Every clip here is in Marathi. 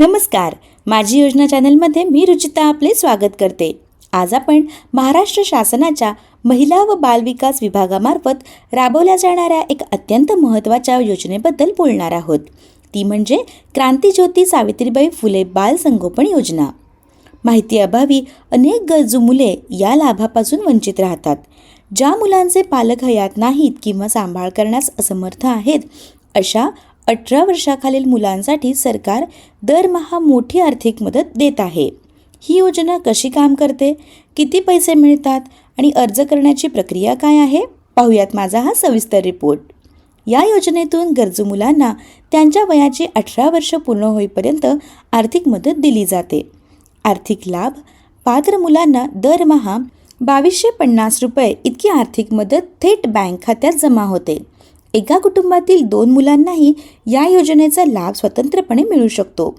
नमस्कार. माझी योजना चॅनलमध्ये मी रुचिता आपले स्वागत करते. आज आपण महाराष्ट्र शासनाच्या महिला व बालविकास विभागामार्फत राबवल्या जाणाऱ्या एक अत्यंत महत्त्वाच्या योजनेबद्दल बोलणार आहोत. ती म्हणजे क्रांतीज्योती सावित्रीबाई फुले बाल संगोपन योजना. माहिती अभावी अनेक गरजू मुले या लाभापासून वंचित राहतात. ज्या मुलांचे पालक हयात नाहीत किंवा सांभाळ करण्यास असमर्थ आहेत अशा अठरा वर्षाखालील मुलांसाठी सरकार दरमहा मोठी आर्थिक मदत देत आहे. ही योजना कशी काम करते? किती पैसे मिळतात? आणि अर्ज करण्याची प्रक्रिया काय आहे? पाहूयात माझा हा सविस्तर रिपोर्ट. या योजनेतून गरजू मुलांना त्यांच्या वयाची अठरा वर्ष पूर्ण होईपर्यंत आर्थिक मदत दिली जाते. आर्थिक लाभ पात्र मुलांना दरमहा बावीसशे पन्नास रुपये इतकी आर्थिक मदत थेट बँक खात्यात जमा होते. एका कुटुंबातील दोन मुलांनाही या योजनेचा लाभ स्वतंत्रपणे मिळू शकतो.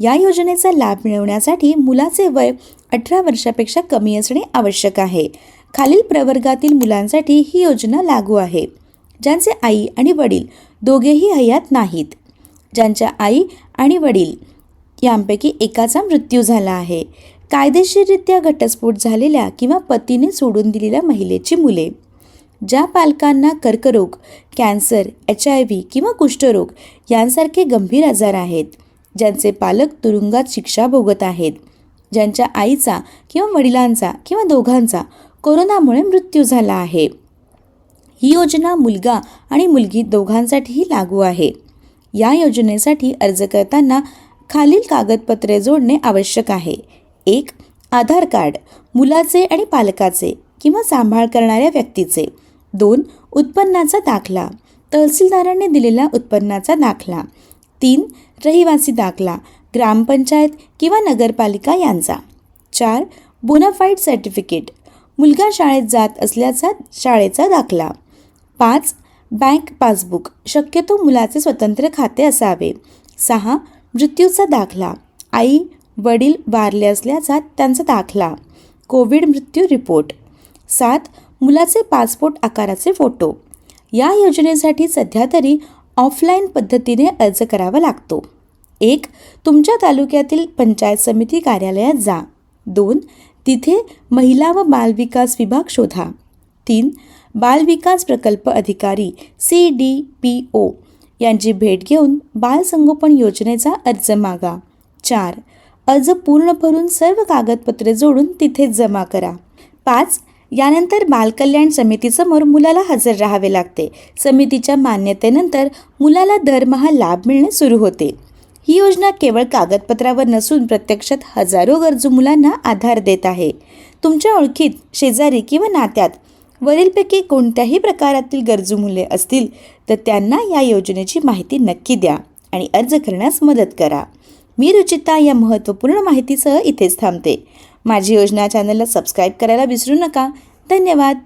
या योजनेचा लाभ मिळवण्यासाठी मुलाचे वय अठरा वर्षापेक्षा कमी असणे आवश्यक आहे. खालील प्रवर्गातील मुलांसाठी ही योजना लागू आहे. ज्यांचे आई आणि वडील दोघेही हयात नाहीत. ज्यांच्या आई आणि वडील यांपैकी एकाचा मृत्यू झाला आहे. कायदेशीररित्या घटस्फोट झालेल्या किंवा पतीने सोडून दिलेल्या महिलेची मुले. ज्या पालकांना कर्करोग कॅन्सर एच आय व्ही किंवा कुष्ठरोग यांसारखे गंभीर आजार आहेत ज्यांचे पालक तुरुंगात शिक्षा भोगत आहेत ज्यांच्या आईचा किंवा वडिलांचा किंवा दोघांचा कोरोनामुळे मृत्यू झाला आहे. ही योजना मुलगा आणि मुलगी दोघांसाठीही लागू आहे. या योजनेसाठी अर्ज करताना खालील कागदपत्रे जोडणे आवश्यक आहे. एक आधार कार्ड मुलाचे आणि पालकाचे किंवा सांभाळ करणाऱ्या व्यक्तीचे. दोन उत्पन्नाचा दाखला. तहसीलदारांनी दिलेला उत्पन्नाचा दाखला. तीन रहिवासी दाखला ग्रामपंचायत किंवा नगरपालिका यांचा. चार बोनाफाईड सर्टिफिकेट मुलगा शाळेत जात असल्याचा शाळेचा दाखला. पाच बँक पासबुक शक्यतो मुलाचे स्वतंत्र खाते असावे. सहा मृत्यूचा दाखला आई वडील वारले असल्याचा त्यांचा दाखला. कोविड मृत्यू रिपोर्ट सात मुलाचे पासपोर्ट आकाराचे फोटो. या योजनेसाठी सध्या तरी ऑफलाईन पद्धतीने अर्ज करावा लागतो. एक तुमच्या तालुक्यातील पंचायत समिती कार्यालयात जा. दोन तिथे महिला व बालविकास विभाग शोधा. तीन बालविकास प्रकल्प अधिकारी सी डी पी ओ यांची भेट घेऊन बालसंगोपन योजनेचा अर्ज मागा. चार अर्ज पूर्ण भरून सर्व कागदपत्रे जोडून तिथे जमा करा. पाच यानंतर बालकल्याण समितीसमोर मुलाला हजर राहावे लागते. समितीच्या मान्यतेनंतर मुलाला दरमहा लाभ मिळणे सुरू होते. ही योजना केवळ कागदपत्रावर नसून प्रत्यक्षात हजारो गरजू मुलांना आधार देत आहे. तुमच्या ओळखीत शेजारी किंवा नात्यात वरीलपैकी कोणत्याही प्रकारातील गरजू मुले असतील तर त्यांना या योजनेची माहिती नक्की द्या आणि अर्ज करण्यास मदत करा. मी रुचिता या महत्त्वपूर्ण माहितीसह इथेच थांबते. माझी योजना चॅनलला सबस्क्राईब करायला विसरू नका. धन्यवाद.